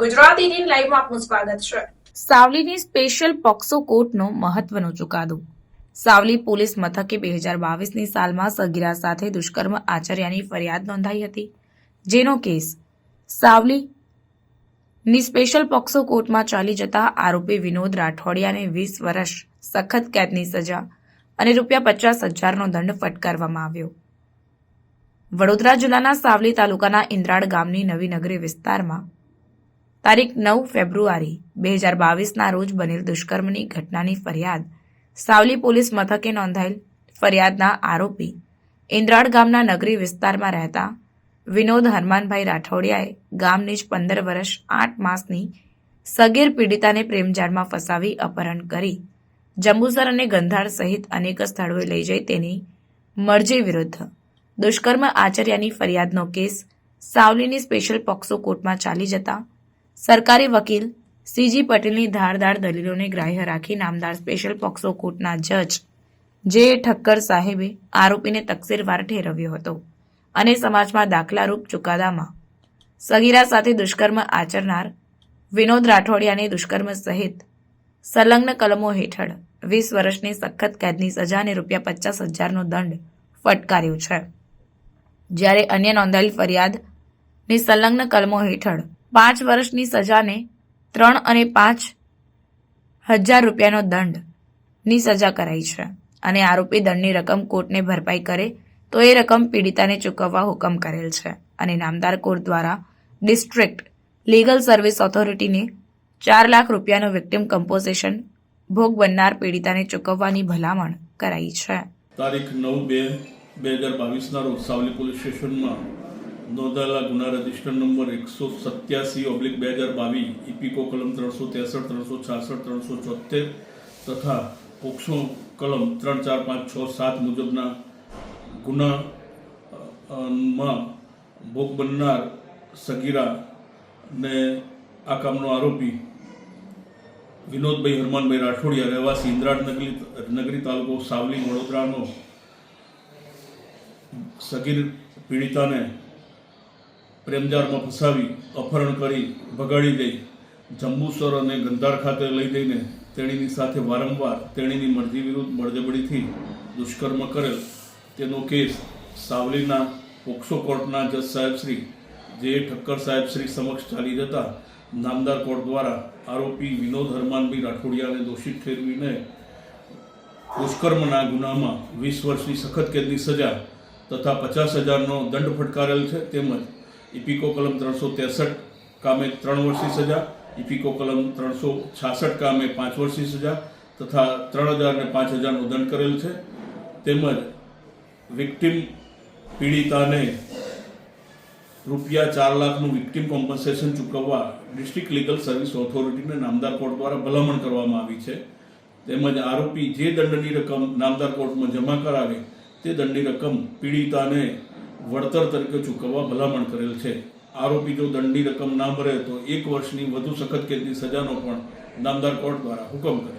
ગુજરાત લાઈવમાં આપનું સ્વાગત છે. સાવલીની સ્પેશિયલ પોક્સો કોર્ટનો મહત્વનો ચુકાદો. સાવલી પોલીસ મથકે બે હજાર બાવીસની સાલમાં સગીરા સાથે દુષ્કર્મ આચર્યાની ફરિયાદ નોંધાઈ હતી. જેનો કેસ, સાવલીની સ્પેશિયલ પોક્સો કોર્ટમાં ચાલી જતા આરોપી વિનોદ રાઠોડિયાને વીસ વર્ષ સખત કેદની સજા અને રૂપિયા પચાસ હજારનો દંડ ફટકારવામાં આવ્યો. વડોદરા જિલ્લાના સાવલી તાલુકાના ઇન્દ્રાળ ગામની નવી નગરી વિસ્તારમાં તારીખ નવ ફેબ્રુઆરી, બે હજાર બાવીસના રોજ બનેલ દુષ્કર્મની ઘટનાની ફરિયાદ. સાવલી પોલીસ મથકે નોંધાયેલ ફરિયાદના આરોપી ઇન્દ્રાળ ગામના નગરી વિસ્તારમાં રહેતા વિનોદ હરમાનભાઈ રાઠોડિયાએ ગામની જ પંદર વર્ષ, આઠ માસની સગીર પીડિતાને પ્રેમજાળમાં ફસાવી અપહરણ કરી. જંબુસર અને ગંધાર સહિત અનેક સ્થળોએ લઈ જઈ તેની મરજી વિરુદ્ધ દુષ્કર્મ આચર્યાની ફરિયાદનો કેસ સાવલીની સ્પેશિયલ પોક્સો કોર્ટમાં ચાલી જતા સરકારી વકીલ સીજી પટેલની ધારદાર દલીલોને ગ્રાહ્ય રાખી નામદાર સ્પેશિયલ પોક્સો કોર્ટના જજ જે ઠક્કર સાહેબે આરોપીને તકસીરવાર ઠેરવ્યો હતો અને સમાજમાં દાખલારૂપ ચુકાદામાં સગીરા સાથે દુષ્કર્મ આચરનાર વિનોદ રાઠોડિયાને દુષ્કર્મ સહિત સંલગ્ન કલમો હેઠળ વીસ વર્ષની સખત કેદની સજા અને રૂપિયા પચાસ હજારનો દંડ ફટકાર્યો છે. જ્યારે અન્ય નોંધાયેલ ફરિયાદની સંલગ્ન કલમો હેઠળ પાંચ વર્ષની સજાને ત્રણ અને પાંચ હજાર રૂપિયાનો દંડની સજા કરાઈ છે. અને આરોપી દંડની રકમ કોર્ટને ભરપાઈ કરે તો એ રકમ પીડિતાને ચૂકવવા હુકમ કરેલ છે. અને નામદાર કોર્ટ દ્વારા ડિસ્ટ્રિક્ટ લીગલ સર્વિસ ઓથોરિટીને ચાર લાખ રૂપિયાનું વિક્ટિમ કમ્પોઝિશન ભોગ બનનાર પીડિતાને ચૂકવવાની ભલામણ કરાઈ છે. તારીખ નવ બે બે હજાર બાવીસના રોજ સાવલી પોલીસ સ્ટેશનમાં નોંધાયેલા ગુના રજિસ્ટર નંબર એકસો સત્યાસી ઓબ્લિક બે હજાર બાવીસ, ઇપિકો કલમ ત્રણસો ત્રેસઠ, ત્રણસો છાસઠ, ત્રણસો ચોતેર તથા પોક્સો કલમ ત્રણ ચાર પાંચ છ સાત મુજબના ગુના માં ભોગ બનનાર સગીરા ને આ કામનો આરોપી વિનોદભાઈ હરમાનભાઈ રાઠોડિયા, રહેવાસી ઇન્દ્રાડ નગરી નગરી તાલુકો સાવલી, વડોદરાનો સગીર પીડિતાને પ્રેમજાળમાં ફસાવી, અપહરણ કરી, ભગાડી દઈ, જંબુસર અને ગંધાર ખાતે લઈ જઈને તેણીની સાથે વારંવાર તેણીની મરજી વિરુદ્ધ બળજબડીથી દુષ્કર્મ કરેલ તેનો કેસ સાવલીના પોક્સો કોર્ટના જજ સાહેબ શ્રી જે ઠક્કર સાહેબ શ્રી સમક્ષ ચાલી જતા નામદાર કોર્ટ દ્વારા આરોપી વિનોદ હરમાનભાઈ રાઠોડિયાને દોષિત ઠેરવીને દુષ્કર્મના ગુનામાં વીસ વર્ષની સખત કેદની સજા તથા પચાસ હજારનો દંડ ફટકારેલ છે તેમજ ઇપિકો કલમ ત્રણસો ત્રેસઠ કામે ત્રણ વર્ષની સજા, ઇપિકો કલમ ત્રણસો છાસઠ કામે પાંચ વર્ષની સજા તથા ત્રણ હજાર અને પાંચ હજારનો દંડ કરેલ છે. તેમજ વિક્ટિમ પીડિતાને રૂપિયા ચાર લાખનું વિક્ટિમ કોમ્પન્સેશન ચૂકવવા ડિસ્ટ્રિક્ટ લીગલ સર્વિસ ઓથોરિટીને નામદાર કોર્ટ દ્વારા ભલામણ કરવામાં આવી છે. તેમજ આરોપી જે દંડની રકમ નામદાર કોર્ટમાં જમા કરાવે તે દંડની રકમ પીડિતાને વળતર તરીકે ચૂકવવા ભલામણ કરેલ છે. આરોપી જો દંડની રકમ ના ભરે તો એક વર્ષની વધુ સખત કેદની સજાનો પણ નામદાર કોર્ટ દ્વારા હુકમ કરે